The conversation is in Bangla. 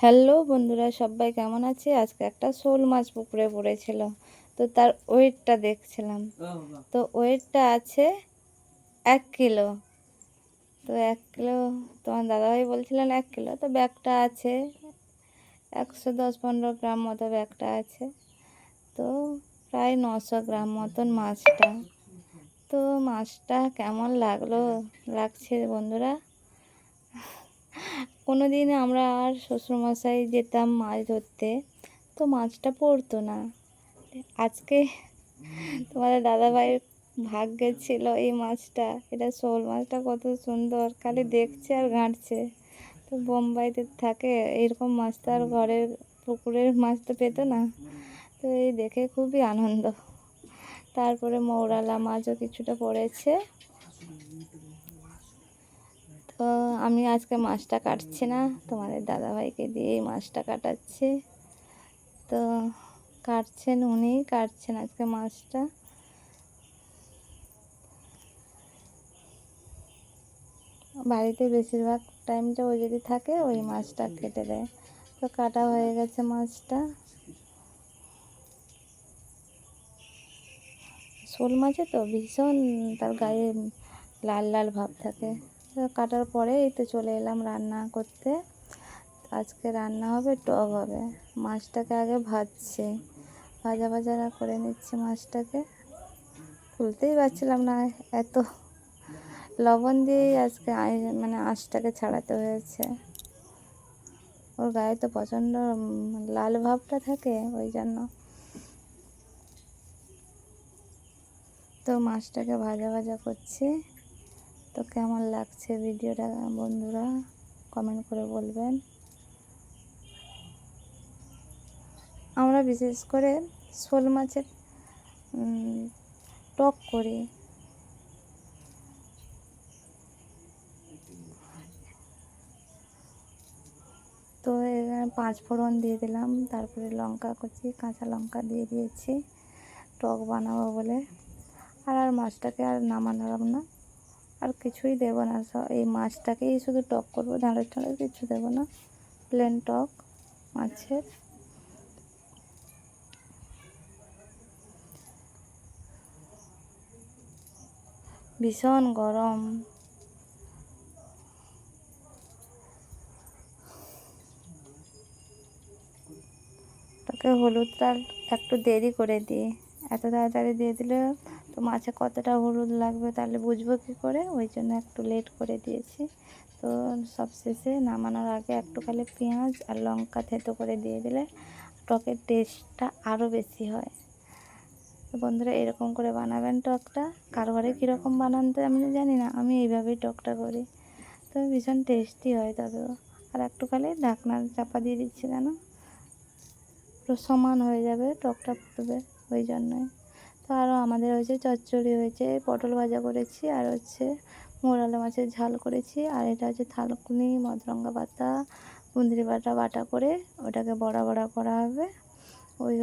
হ্যালো বন্ধুরা, সবাই কেমন আছে? আজকে একটা শোল মাছ পুকুরে পড়েছিল, তো তার ওয়েটটা দেখছিলাম। তো ওয়েটটা আছে এক কিলো। তো এক কিলো, তোমার দাদাভাই বলছিলেন এক কিলো, তো ব্যাগটা আছে, একশো দশ পনেরো গ্রাম মতো ব্যাগটা আছে। তো প্রায় নশো গ্রাম মতন মাছটা। তো মাছটা কেমন লাগল, লাগছে বন্ধুরা? কোনো দিন আমরা আর শ্বশুরমশাই যেতাম মাছ ধরতে, তো মাছটা পড়তো না। আজকে তোমাদের দাদাভাইয়ের ভাগ্যে ছিল এই মাছটা, এটা শোল মাছটা কত সুন্দর, খালি দেখছে আর ঘাঁটছে। তো বোম্বাইতে থাকে, এরকম মাছ তো আর ঘরের পুকুরের মাছ তো পেতো না। তো এই দেখে খুবই আনন্দ। তারপরে মৌরালা মাছও কিছুটা পড়েছে। তো আমি আজকে মাছটা কাটছি না, তোমাদের দাদাভাইকে দিয়েই মাছটা কাটাচ্ছি। তো কাটছেন উনি, কাটছেন আজকে মাছটা। বাড়িতে বেশিরভাগ টাইমটা ওই যদি থাকে, ওই মাছটা কেটে দেয়। তো কাটা হয়ে গেছে মাছটা। শোল মাছে তো ভীষণ, তার গায়ে লাল লাল ভাব থাকে। কাটার পরে এই তো চলে এলাম রান্না করতে। আজকে রান্না হবে টক হবে। মাছটাকে আগে ভাজছি। ভাজা ভাজা করে নিচ্ছে মাছটাকে। খুলতেই পারছিলাম না এত। লবণ দিয়েই আজকে মানে আঁশটাকে ছাড়াতে হয়েছে। ওর গায়ে তো প্রচণ্ড লাল ভাবটা থাকে ওই জন্য। তো মাছটাকে ভাজা ভাজা করছি। তো কেমন লাগছে ভিডিওটা বন্ধুরা? কমেন্ট করে বলবেন। আমরা বিশেষ করে শোল মাছের টক করি। তো এখানে পাঁচ ফোড়ন দিয়ে দিলাম, তারপরে লঙ্কা কুচি, কাঁচা লঙ্কা দিয়ে দিয়েছি। টক বানাবো বলে। আর আর মাছটাকে আর নামালাম না। আর কিছুই দেবো না। এই মাছটাকেই শুধু টক করব ঝাঁড়ের ঠাঁড়ের কিছু দেবো না। প্লেন টক মাছের। ভীষণ গরম। তোকে হলুদটা একটু দেরি করে দিই এত তাড়াতাড়ি দিয়ে দিলে তো মাছে কতটা হলুদ লাগবে তাহলে বুঝব কী করে? ওই জন্য একটু লেট করে দিয়েছি। তো সব শেষে নামানোর আগে একটু খালি পেঁয়াজ আর লঙ্কা থেতো করে দিয়ে দিলে টকের টেস্টটা আরও বেশি হয়। বন্ধুরা, এরকম করে বানাবেন টকটা। কারও ঘরে কীরকম বানান তো আমি জানি না, আমি এইভাবেই টকটা করি। তো ভীষণ টেস্টি হয় তবেও। আর একটু খালি ঢাকনা চাপা দিয়ে দিচ্ছি কেন পুরো সমান হয়ে যাবে টকটা ফুটবে ওই জন্যই। তো আরও আমাদের হয়েছে চচ্চড়ি হয়েছে, পটল ভাজা করেছি, আর হচ্ছে মোরালা মাছের ঝাল করেছি, আর এটা হচ্ছে থালকুনি, মদরঙ্গা পাতা কুন্দরি বাটা বাটা করে ওটাকে বড়া বড়া করা হবে। ওই